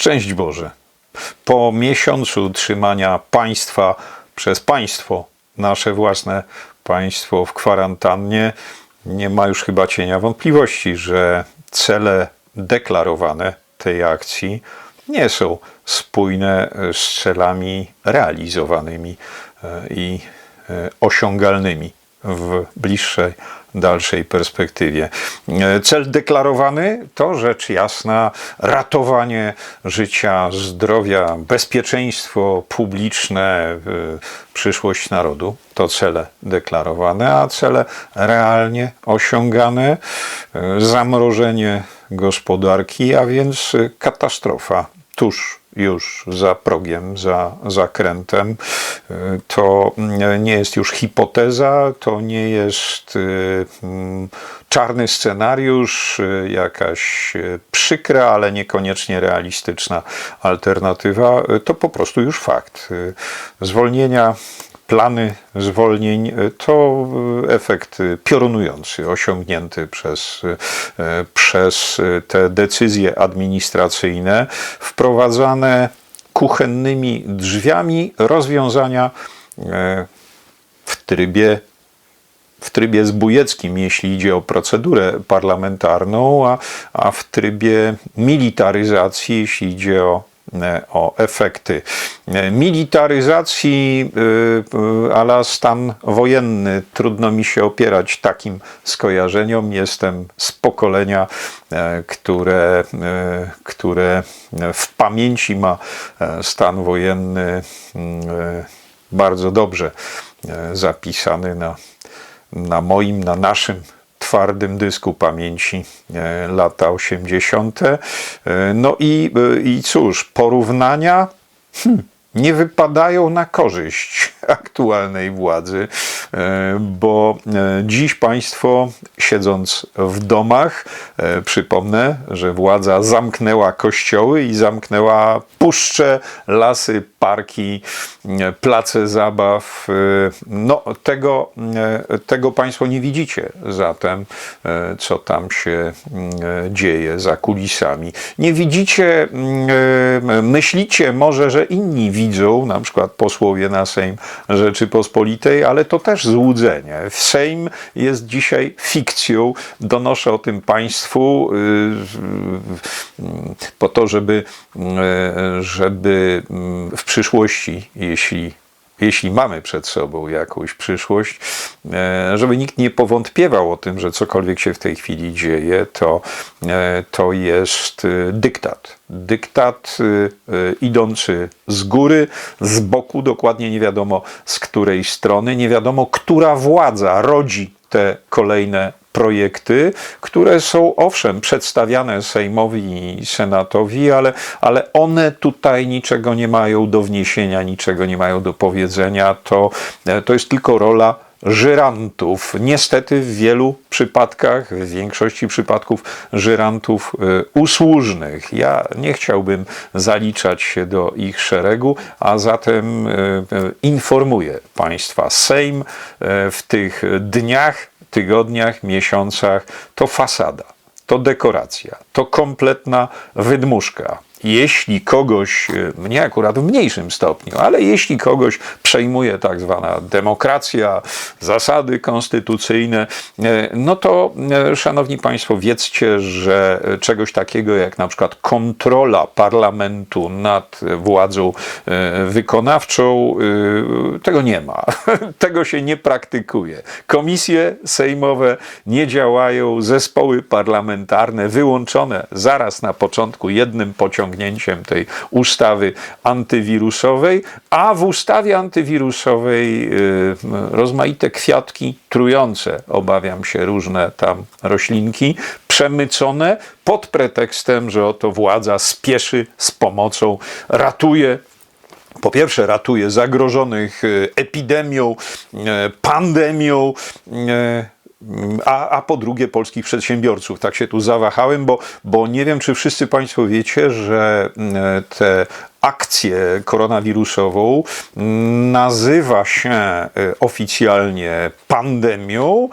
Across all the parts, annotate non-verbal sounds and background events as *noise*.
Szczęść Boże. Po miesiącu trzymania państwa przez państwo, nasze własne państwo w kwarantannie, nie ma już chyba cienia wątpliwości, że cele deklarowane tej akcji nie są spójne z celami realizowanymi e, i e, osiągalnymi w bliższej, dalszej perspektywie. E, Cel deklarowany to rzecz jasna ratowanie życia, zdrowia, bezpieczeństwo publiczne, przyszłość narodu. To cele deklarowane, a cele realnie osiągane e, zamrożenie gospodarki, a więc katastrofa tuż już za progiem, za zakrętem. Y, To mm, nie jest już hipoteza, to nie jest y, mm, czarny scenariusz, y, jakaś przykra, ale niekoniecznie realistyczna alternatywa. To po prostu już fakt. Zwolnienia plany zwolnień y, to y, efekt y, piorunujący, osiągnięty przez, przez te decyzje administracyjne, wprowadzane kuchennymi drzwiami rozwiązania w trybie w trybie zbójeckim, jeśli idzie o procedurę parlamentarną, a, a w trybie militaryzacji, jeśli idzie o, e, o efekty. E, Militaryzacji y, y, ala stan wojenny. Trudno mi się opierać takim skojarzeniom. Jestem z pokolenia, e, które, e, które w pamięci ma e, stan wojenny mm, e, bardzo dobrze e, zapisany na na moim, na naszym twardym dysku pamięci e, lata 80. E, No i, e, i cóż, porównania hmm, nie wypadają na korzyść *laughs* aktualnej władzy, e, bo e, dziś państwo, siedząc w domach, e, przypomnę, że władza zamknęła kościoły i zamknęła puszcze, lasy, parki, place zabaw. No, tego, tego państwo nie widzicie zatem, co tam się mm, dzieje za kulisami. Nie widzicie, mm, myślicie może, że inni widzą, na przykład posłowie na Sejm Rzeczypospolitej, ale to też złudzenie. Sejm jest dzisiaj fikcją. Donoszę o tym Państwu y, y, po to, żeby, y, żeby mm, w przyszłości, jeśli jeśli mamy przed sobą jakąś przyszłość, e, żeby nikt nie powątpiewał o tym, że cokolwiek się w tej chwili dzieje, to, e, to jest e, dyktat. Dyktat idący z góry, z boku, dokładnie nie wiadomo z której strony, nie wiadomo, która władza rodzi te kolejne projekty, które są owszem przedstawiane Sejmowi i Senatowi, ale, ale one tutaj niczego nie mają do wniesienia, niczego nie mają do powiedzenia. To, e, to jest tylko rola żyrantów. Niestety w wielu przypadkach, w większości przypadków żyrantów e, usłużnych. Ja nie chciałbym zaliczać się do ich szeregu, a zatem e, informuję Państwa. Sejm w tych dniach tygodniach, miesiącach to fasada, to dekoracja, to kompletna wydmuszka. Jeśli kogoś, e, mnie akurat w mniejszym stopniu, ale jeśli kogoś przejmuje tak zwana demokracja, zasady konstytucyjne, e, no to, e, szanowni państwo, wiedzcie, że czegoś takiego jak na przykład kontrola parlamentu nad władzą wykonawczą, tego nie ma. *laughs* Tego się nie praktykuje. Komisje sejmowe nie działają, zespoły parlamentarne wyłączone zaraz na początku jednym pociągnięciem tej ustawy antywirusowej, a w ustawie antywirusowej y, rozmaite kwiatki trujące, obawiam się, różne tam roślinki, przemycone pod pretekstem, że oto władza spieszy z pomocą, ratuje po pierwsze ratuje zagrożonych e, epidemią, e, pandemią, a, a po drugie polskich przedsiębiorców. Tak się tu zawahałem, bo, bo nie wiem, czy wszyscy Państwo wiecie, że e, te akcję koronawirusową nazywa się e, oficjalnie pandemią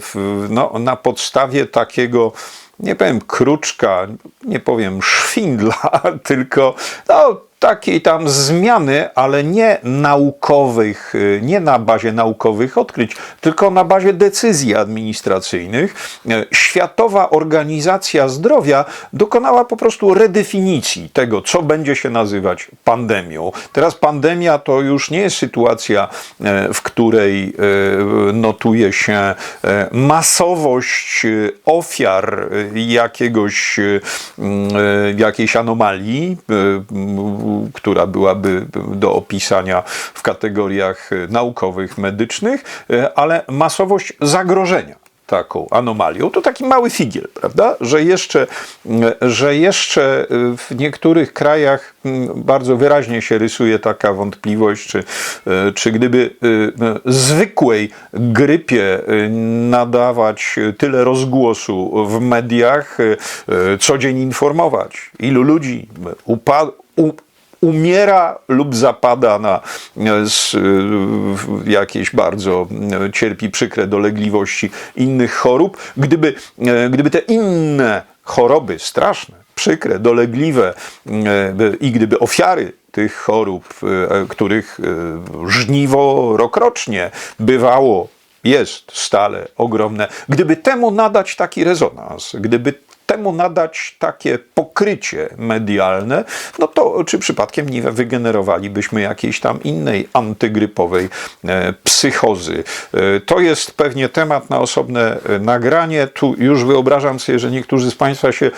w- no, na podstawie takiego nie powiem kruczka, nie powiem szwindla, *laughs* tylko no, takiej tam zmiany, ale nie naukowych, y, nie na bazie naukowych odkryć, tylko na bazie decyzji administracyjnych. Y, Światowa Organizacja Zdrowia dokonała po prostu redefinicji tego, co będzie się nazywać pandemią. Teraz pandemia to już nie jest sytuacja, y, w której notuje się masowość ofiar jakiegoś, jakiejś anomalii, która byłaby do opisania w kategoriach y, naukowych, medycznych, y, ale masowość zagrożenia taką anomalią, to taki mały figiel, prawda? Że jeszcze, że jeszcze w niektórych krajach bardzo wyraźnie się rysuje taka wątpliwość, czy, czy gdyby zwykłej grypie nadawać tyle rozgłosu w mediach, co dzień informować, ilu ludzi upadło, umiera lub zapada na e, e, jakieś bardzo e, cierpi przykre dolegliwości innych chorób, gdyby, gdyby te inne choroby straszne, przykre, dolegliwe i gdyby ofiary tych chorób, których żniwo rokrocznie bywało jest stale ogromne. Gdyby temu nadać taki rezonans, gdyby temu nadać takie pokrycie medialne, no to czy przypadkiem nie wygenerowalibyśmy jakiejś tam innej antygrypowej e, psychozy. E, to jest pewnie temat na osobne e, nagranie. Tu już wyobrażam sobie, że niektórzy z Państwa się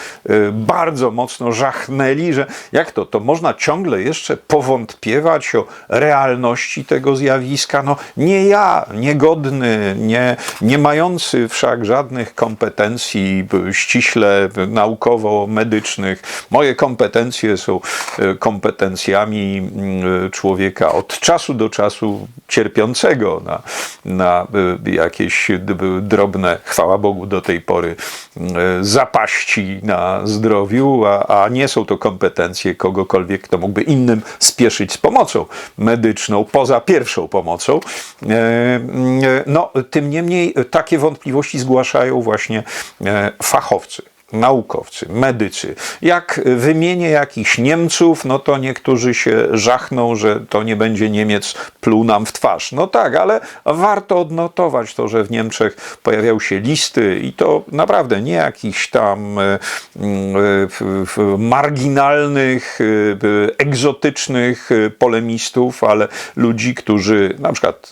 bardzo mocno żachnęli, że jak to, to można ciągle jeszcze powątpiewać o realności tego zjawiska. No nie ja, niegodny, nie, nie mający wszak żadnych kompetencji ściśle naukowo-medycznych. Moje kompetencje są e, kompetencjami mm, człowieka od czasu do czasu cierpiącego na, na e, jakieś drobne, chwała Bogu, do tej pory e, zapaści na zdrowiu, a, a nie są to kompetencje kogokolwiek, kto mógłby innym spieszyć z pomocą medyczną, poza pierwszą pomocą. E, mm, e, No, tym niemniej takie wątpliwości zgłaszają właśnie e, fachowcy naukowcy, medycy. Jak wymienię jakichś Niemców, no to niektórzy się żachną, że to nie będzie Niemiec pluł nam w twarz. No tak, ale warto odnotować to, że w Niemczech pojawiały się listy i to naprawdę nie jakichś tam e, mm, e, marginalnych, e, egzotycznych polemistów, ale ludzi, którzy na przykład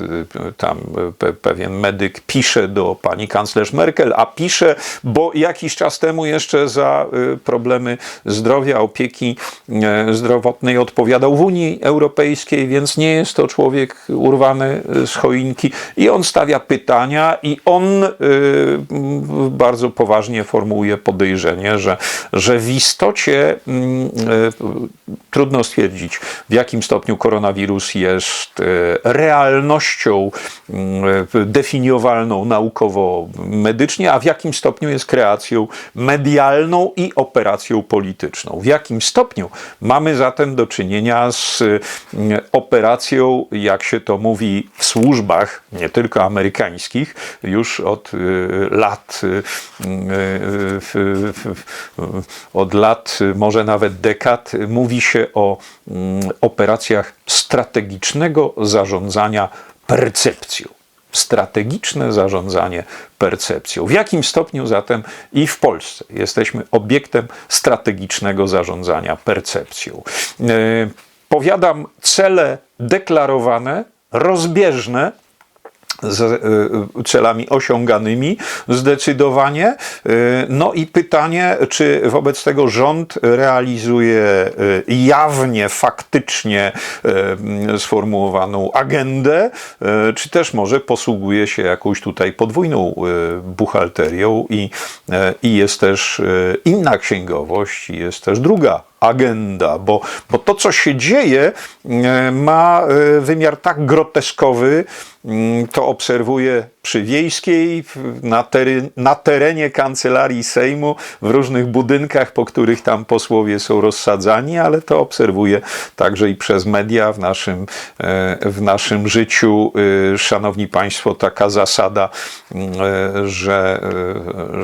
tam pe, pewien medyk pisze do pani kanclerz Merkel, a pisze, bo jakiś czas temu jeszcze za y, problemy zdrowia, opieki e, zdrowotnej odpowiadał w Unii Europejskiej, więc nie jest to człowiek urwany z choinki. I on stawia pytania i on y, bardzo poważnie formułuje podejrzenie, że, że w istocie mm, e, trudno stwierdzić, w jakim stopniu koronawirus jest e, realnością mm, e, definiowalną naukowo-medycznie, a w jakim stopniu jest kreacją medialną i operacją polityczną. W jakim stopniu mamy zatem do czynienia z mm, operacją, jak się to mówi w służbach, nie tylko amerykańskich, już od y, lat, y, y, od lat, może nawet dekad, mówi się o mm, operacjach strategicznego zarządzania percepcją strategiczne zarządzanie percepcją. W jakim stopniu zatem i w Polsce jesteśmy obiektem strategicznego zarządzania percepcją? E, Powiadam, cele deklarowane, rozbieżne, z y, celami osiąganymi zdecydowanie. Y, No i pytanie, czy wobec tego rząd realizuje y, jawnie, faktycznie sformułowaną agendę, czy też może posługuje się jakąś tutaj podwójną buchalterią i, i jest też inna księgowość, i jest też druga agenda, bo, bo to, co się dzieje, e, ma e, wymiar tak groteskowy, mm, to obserwuję przy Wiejskiej, w- na, na terenie kancelarii Sejmu, w różnych budynkach, po których tam posłowie są rozsadzani, ale to obserwuję także i przez media w naszym, e, w naszym życiu. E, Szanowni Państwo, taka zasada, m, e, że,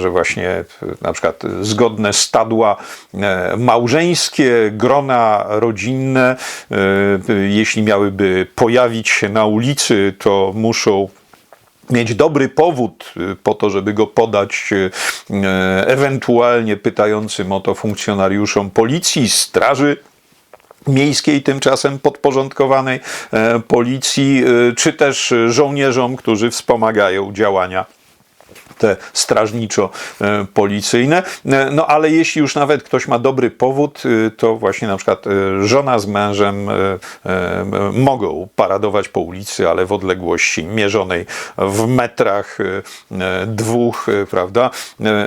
że właśnie na przykład zgodne stadła małżeńskie, grona rodzinne, jeśli miałyby pojawić się na ulicy, to muszą mieć dobry powód y, po to, żeby go podać y, e, ewentualnie pytającym o to funkcjonariuszom policji, straży miejskiej, tymczasem podporządkowanej e, policji, y, czy też żołnierzom, którzy wspomagają działania te strażniczo-policyjne. No ale jeśli już nawet ktoś ma dobry powód, y, to właśnie na przykład żona z mężem mogą paradować po ulicy, ale w odległości mierzonej w metrach dwóch, prawda?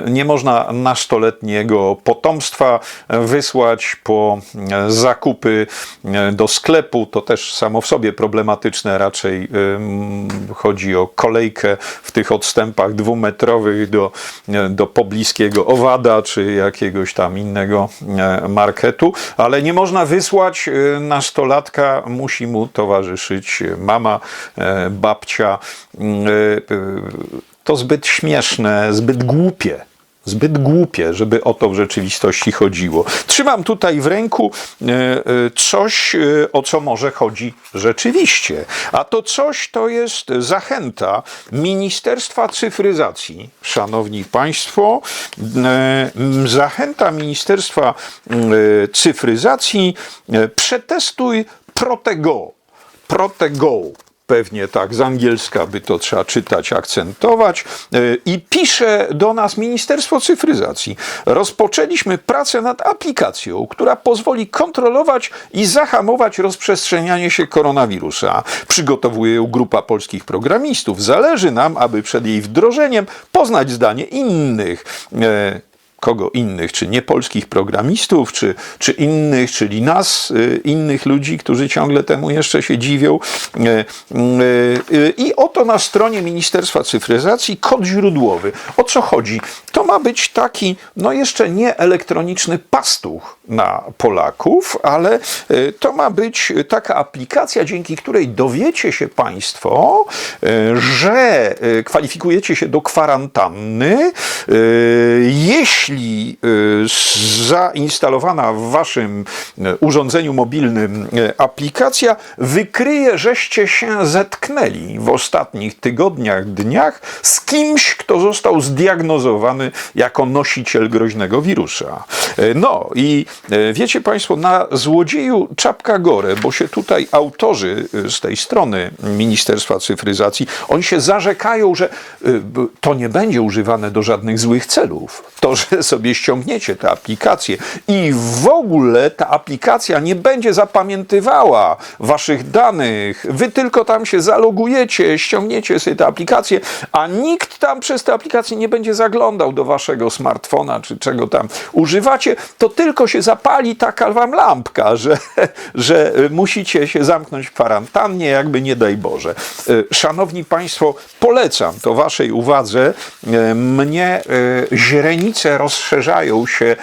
Nie można nastoletniego potomstwa wysłać po zakupy do sklepu. To też samo w sobie problematyczne. Raczej chodzi o kolejkę w tych odstępach dwumetrowych do, do pobliskiego owada czy jakiegoś tam innego e, marketu, ale nie można wysłać e, nastolatka, musi mu towarzyszyć mama, e, babcia. Mm, To zbyt śmieszne, zbyt głupie. Zbyt głupie, żeby o to w rzeczywistości chodziło. Trzymam tutaj w ręku e, e, coś, e, o co może chodzi rzeczywiście. A to coś to jest zachęta Ministerstwa Cyfryzacji. Szanowni Państwo, zachęta Ministerstwa Cyfryzacji przetestuj Protego. Protego. Pewnie tak, z angielska by to trzeba czytać, akcentować. Yy, I pisze do nas Ministerstwo Cyfryzacji. Rozpoczęliśmy pracę nad aplikacją, która pozwoli kontrolować i zahamować rozprzestrzenianie się koronawirusa. Przygotowuje ją grupa polskich programistów. Zależy nam, aby przed jej wdrożeniem poznać zdanie innych. Kogo innych, czy niepolskich programistów, czy, czy innych, czyli nas, y, innych ludzi, którzy ciągle temu jeszcze się dziwią. Y, y, I oto na stronie Ministerstwa Cyfryzacji kod źródłowy. O co chodzi? To ma być taki, no jeszcze nie elektroniczny pastuch na Polaków, ale to ma być taka aplikacja, dzięki której dowiecie się Państwo, że kwalifikujecie się do kwarantanny, y, jeśli y, zainstalowana w Waszym y, urządzeniu mobilnym y, aplikacja wykryje, żeście się zetknęli w ostatnich tygodniach, dniach z kimś, kto został zdiagnozowany jako nosiciel groźnego wirusa. No i wiecie Państwo, na złodzieju czapka gore, bo się tutaj autorzy z tej strony Ministerstwa Cyfryzacji, oni się zarzekają, że to nie będzie używane do żadnych złych celów. To, że sobie ściągniecie tę aplikację i w ogóle ta aplikacja nie będzie zapamiętywała waszych danych. Wy tylko tam się zalogujecie, ściągniecie sobie tę aplikację, a nikt tam przez tę aplikację nie będzie zaglądał do waszego smartfona czy czego tam używacie, to tylko się zapali taka wam lampka, *laughs* że, że musicie się zamknąć w kwarantannie, jakby nie daj Boże. E, Szanowni Państwo, polecam to waszej uwadze. E, Mnie e, źrenice rozszerzają się e,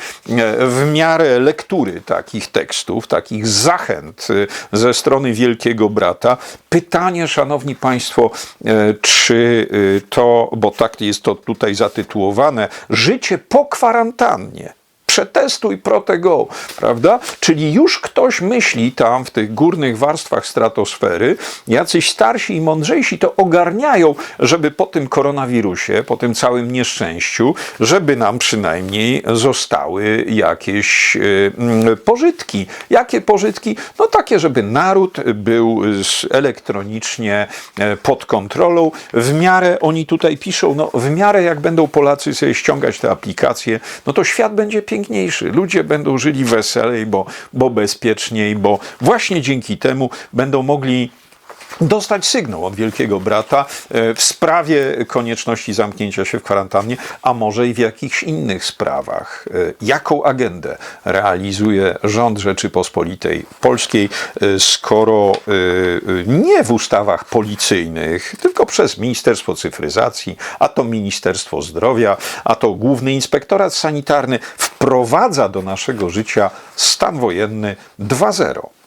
w miarę lektury takich tekstów, takich zachęt e, ze strony Wielkiego Brata. Pytanie, Szanowni Państwo, e, czy to, bo tak jest to tutaj zatytułowane, życie po kwarantannie przetestuj Protego, prawda? Czyli już ktoś myśli tam w tych górnych warstwach stratosfery, jacyś starsi i mądrzejsi to ogarniają, żeby po tym koronawirusie, po tym całym nieszczęściu, żeby nam przynajmniej zostały jakieś mm, pożytki. Jakie pożytki? No takie, żeby naród był elektronicznie e, pod kontrolą. W miarę, oni tutaj piszą, no w miarę jak będą Polacy sobie ściągać te aplikacje, no to świat będzie piękniejszy. Ludzie będą żyli weselej, bo, bo bezpieczniej, bo właśnie dzięki temu będą mogli dostać sygnał od Wielkiego Brata e, w sprawie konieczności zamknięcia się w kwarantannie, a może i w jakichś innych sprawach. E, Jaką agendę realizuje rząd Rzeczypospolitej Polskiej, e, skoro nie w ustawach policyjnych, tylko przez Ministerstwo Cyfryzacji, a to Ministerstwo Zdrowia, a to Główny Inspektorat Sanitarny wprowadza do naszego życia stan wojenny 2.0.